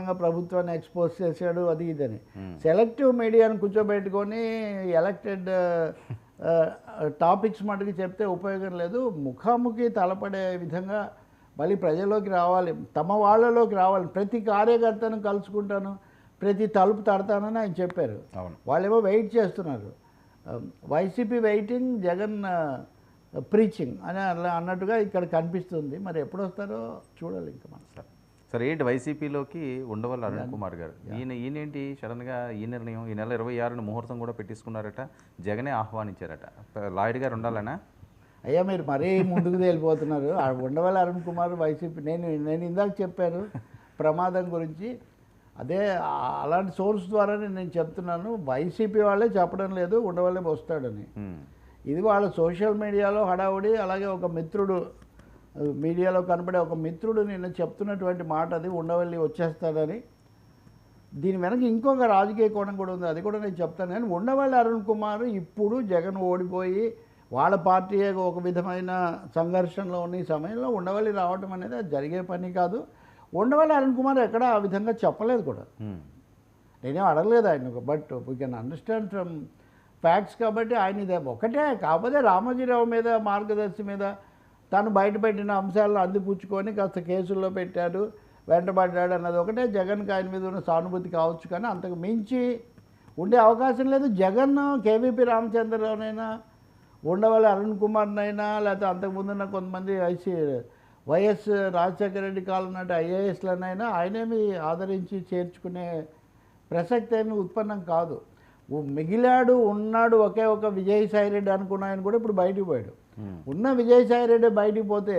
బ్రహ్మాండంగా ప్రభుత్వాన్ని ఎక్స్పోజ్ చేశాడు అది ఇదని. సెలెక్టివ్ మీడియాను కూర్చోబెట్టుకొని ఎలక్టెడ్ టాపిక్స్ మటుకు చెప్తే ఉపయోగం లేదు. ముఖాముఖి తలపడే విధంగా మళ్ళీ ప్రజల్లోకి రావాలి. తమ వాళ్ళలోకి రావాలి. ప్రతి కార్యకర్తను కలుసుకుంటాను ప్రతి తలుపు తడతానని ఆయన చెప్పారు. వాళ్ళేమో వెయిట్ చేస్తున్నారు. వైసీపీ వెయిటింగ్ జగన్ ప్రీచింగ్ అని అలా అన్నట్టుగా ఇక్కడ కనిపిస్తుంది. మరి ఎప్పుడు వస్తారో చూడాలి ఇంకా మనం. సార్ ఏంటి వైసీపీలోకి ఉండవల్లి అరుణ్ కుమార్ గారు? ఈయన ఈయనేంటి సడన్గా ఈ నిర్ణయం ఈ నెల ఇరవై ఆరున ముహూర్తం కూడా పెట్టించుకున్నారట జగనే ఆహ్వానించారట. లాయర్ గారు ఉండాలనా? అయ్యా మీరు మరీ ముందుకు వెళ్ళిపోతున్నారు ఉండవల్లి అరుణ్ కుమార్ వైసీపీ నేను నేను ఇందాక చెప్పాను ప్రమాదం గురించి. అదే అలాంటి సోర్స్ ద్వారానే నేను చెప్తున్నాను. వైసీపీ వాళ్ళే చెప్పడం లేదు ఉండవల్లి వస్తాడని. ఇది వాళ్ళ సోషల్ మీడియాలో హడావుడి అలాగే ఒక మిత్రుడు మీడియాలో కనపడే ఒక మిత్రుడు నిన్న చెప్తున్నటువంటి మాట అది ఉండవల్లి వచ్చేస్తాడని. దీని వెనక ఇంకొక రాజకీయ కోణం కూడా ఉంది అది కూడా నేను చెప్తాను. కానీ ఉండవల్లి అరుణ్ కుమార్ ఇప్పుడు జగన్ ఓడిపోయి వాళ్ళ పార్టీ ఒక విధమైన సంఘర్షణలో ఉన్న ఈ సమయంలో ఉండవల్లి రావటం అనేది అది జరిగే పని కాదు. ఉండవల్లి అరుణ్ కుమార్ ఎక్కడ ఆ విధంగా చెప్పలేదు కూడా. నేనేం అడగలేదు ఆయన but we can understand from facts కాబట్టి ఆయన ఇదే ఒకటే కాకపోతే రామోజీరావు మీద మార్గదర్శి మీద తను బయటపెట్టిన అంశాలను అందిపుచ్చుకొని కాస్త కేసుల్లో పెట్టాడు వెంటబడ్డాడు అన్నది ఒకటే. జగన్కి ఆయన మీద ఉన్న సానుభూతి కావచ్చు కానీ అంతకు మించి ఉండే అవకాశం లేదు. జగన్ కేవీపీ రామచంద్రరావునైనా ఉండవల్లి అరుణ్ కుమార్నైనా లేకపోతే అంతకుముందున్న కొంతమంది ఐసీ వైఎస్ రాజశేఖర రెడ్డి కాలం నాటి ఐఏఎస్లనైనా ఆయనేమి ఆదరించి చేర్చుకునే ప్రసక్తి ఏమి ఉత్పన్నం కాదు. మిగిలాడు ఉన్నాడు ఒకే ఒక విజయసాయి రెడ్డి అనుకున్న ఆయన కూడా ఇప్పుడు బయటికి పోయాడు. ఉమ్. ఉన్న విజయసాయి రెడ్డి బయటికి పోతే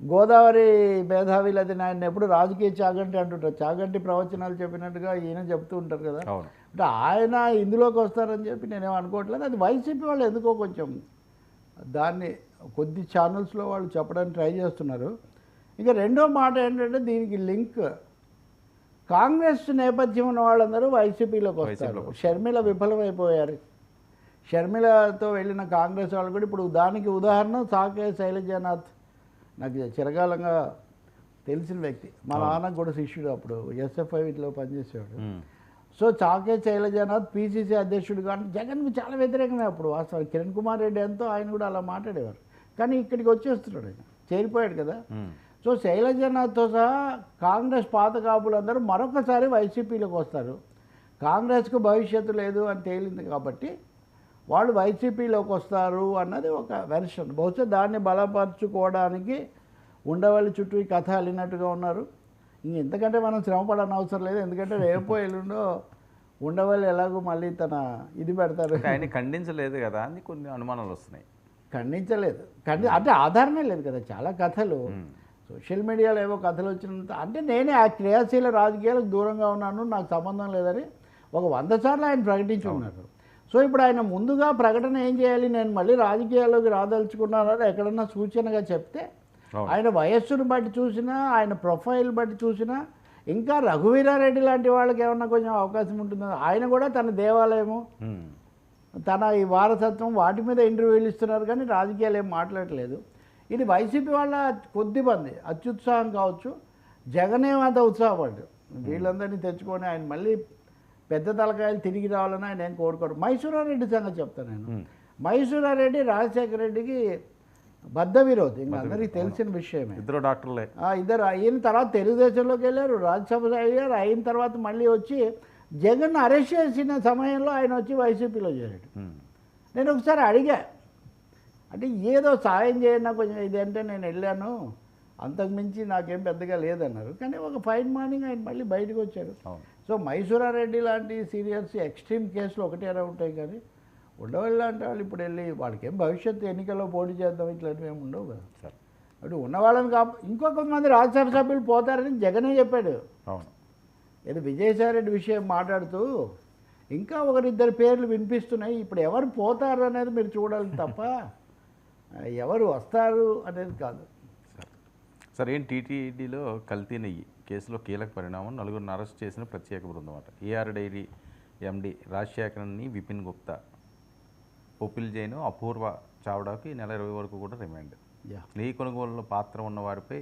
గోదావరి మేధావి లేదా ఆయన ఎప్పుడు రాజకీయ చాగంటి అంటుంటారు. చాగంటి ప్రవచనాలు చెప్పినట్టుగా ఈయన చెప్తూ ఉంటారు కదా. అంటే ఆయన ఇందులోకి వస్తారని చెప్పి నేనేం అనుకోవట్లేదు. అది వైసీపీ వాళ్ళు ఎందుకో కొంచెం దాన్ని కొద్ది ఛానల్స్లో వాళ్ళు చెప్పడానికి ట్రై చేస్తున్నారు. ఇక రెండో మాట ఏంటంటే దీనికి లింక్ కాంగ్రెస్ నేపథ్యం ఉన్న వాళ్ళందరూ వైసీపీలోకి వస్తారు. షర్మిల విఫలమైపోయారు. షర్మిలతో వెళ్ళిన కాంగ్రెస్ వాళ్ళు కూడా ఇప్పుడు దానికి ఉదాహరణ సాకే శైలజానాథ్. నాకు చిరకాలంగా తెలిసిన వ్యక్తి. మా నాన్నకు కూడా శిష్యుడు అప్పుడు ఎస్ఎఫ్ఐ వీటిలో పనిచేసేవాడు. సో చాకే శైలజానాథ్ పీసీసీ అధ్యక్షుడు కానీ జగన్కి చాలా వ్యతిరేకమే అప్పుడు. వాస్తవం కిరణ్ కుమార్ రెడ్డి ఎంతో ఆయన కూడా అలా మాట్లాడేవారు. కానీ ఇక్కడికి వచ్చేస్తున్నాడు ఆయన. చేరిపోయాడు కదా. సో శైలజానాథ్తో సహా కాంగ్రెస్ పాత కాపులందరూ మరొకసారి వైసీపీలోకి వస్తారు. కాంగ్రెస్కు భవిష్యత్తు లేదు అని తేలింది కాబట్టి వాళ్ళు వైసీపీలోకి వస్తారు అన్నది ఒక వెర్షన్. బహుశా దాన్ని బలపరుచుకోవడానికి ఉండవల్లి చుట్టూ ఈ కథ అల్లినట్టుగా ఉన్నారు. ఇంక ఎంతకంటే మనం శ్రమపడని అవసరం లేదు. ఎందుకంటే రేపో ఎల్లుండో ఉండవల్లి ఎలాగో మళ్ళీ తన ఇది పెడతారు. ఆయన ఖండించలేదు కదా అని కొన్ని అనుమానాలు వస్తున్నాయి. ఖండించలేదు. ఖండి అంటే ఆధారమే లేదు కదా. చాలా కథలు. సోషల్ మీడియాలో ఏవో కథలు వచ్చినంత అంటే నేనే ఆ క్రియాశీల రాజకీయాలకు దూరంగా ఉన్నాను నాకు సంబంధం లేదని ఒక వంద సార్లు ఆయన ప్రకటించి ఉన్నారు. సో ఇప్పుడు ఆయన ముందుగా ప్రకటన ఏం చేయాలి? నేను మళ్ళీ రాజకీయాల్లోకి రాదలుచుకున్నానని ఎక్కడన్నా సూచనగా చెప్తే. ఆయన వయస్సును బట్టి చూసినా ఆయన ప్రొఫైల్ బట్టి చూసినా ఇంకా రఘువీరారెడ్డి లాంటి వాళ్ళకి ఏమన్నా కొంచెం అవకాశం ఉంటుందో? ఆయన కూడా తన దేవాలయము. తన ఈ వారసత్వం వాటి మీద ఇంటర్వ్యూలు ఇస్తున్నారు కానీ రాజకీయాలు ఏం మాట్లాడట్లేదు. ఇది వైసీపీ వాళ్ళ కొద్ది మంది అత్యుత్సాహం కావచ్చు జగనేమంత ఉత్సాహపడ్డు వీళ్ళందరినీ తెచ్చుకొని ఆయన మళ్ళీ పెద్ద తలకాయలు తిరిగి రావాలని ఆయన ఏం కోరుకోరు మైసూరారెడ్డి సంగతి చెప్తాను నేను. మైసూరారెడ్డి రాజశేఖర రెడ్డికి బద్ద విరోధి. ఇంకా అందరికీ తెలిసిన విషయమే. ఇద్దరు డాక్టర్లే. ఇద్దరు అయిన తర్వాత తెలుగుదేశంలోకి వెళ్ళారు రాజ్యసభ అయ్యారు అయిన తర్వాత మళ్ళీ వచ్చి జగన్ అరెస్ట్ చేసిన సమయంలో ఆయన వచ్చి వైసీపీలో చేరాడు. నేను ఒకసారి అడిగా అంటే ఏదో సాయం చేయన్నా కొంచెం ఇదంటే నేను వెళ్ళాను. అంతకుమించి నాకేం పెద్దగా లేదన్నారు. కానీ ఒక ఫైన్ మార్నింగ్ ఆయన మళ్ళీ బయటకు వచ్చారు. సో మైసూరారెడ్డి లాంటి సీరియల్స్ ఎక్స్ట్రీమ్ కేసులు ఒకటేరా ఉంటాయి కానీ ఉండవాళ్ళు లాంటి వాళ్ళు ఇప్పుడు వెళ్ళి వాళ్ళకి ఏం భవిష్యత్తు ఎన్నికల్లో పోటీ చేద్దాం ఇట్లాంటివి ఏమి ఉండవు కదా. సార్. అటు ఉన్నవాళ్ళని కాపు ఇంకో కొంతమంది రాజ్యసభ సభ్యులు పోతారని జగనే చెప్పాడు. అవును. ఏదో విజయసాయిరెడ్డి విషయం మాట్లాడుతూ ఇంకా ఒకరిద్దరు పేర్లు వినిపిస్తున్నాయి. ఇప్పుడు ఎవరు పోతారు అనేది మీరు చూడాలి తప్ప ఎవరు వస్తారు అనేది కాదు. సార్ సార్ ఏం టీటీడీలో కల్తీ నెయ్యి కేసులో కీలక పరిణామం నలుగురిని అరెస్ట్ చేసిన ప్రత్యేక బృందం అట. ఏఆర్ డైరీ ఎండి రాజశేఖరన్ని విపిన్ గుప్తా ఒపిల్ జైన్ అపూర్వ చావడాకు నెల ఇరవై వరకు కూడా రిమాండ్. నెయ్యి కొనుగోలులో పాత్ర ఉన్న వారిపై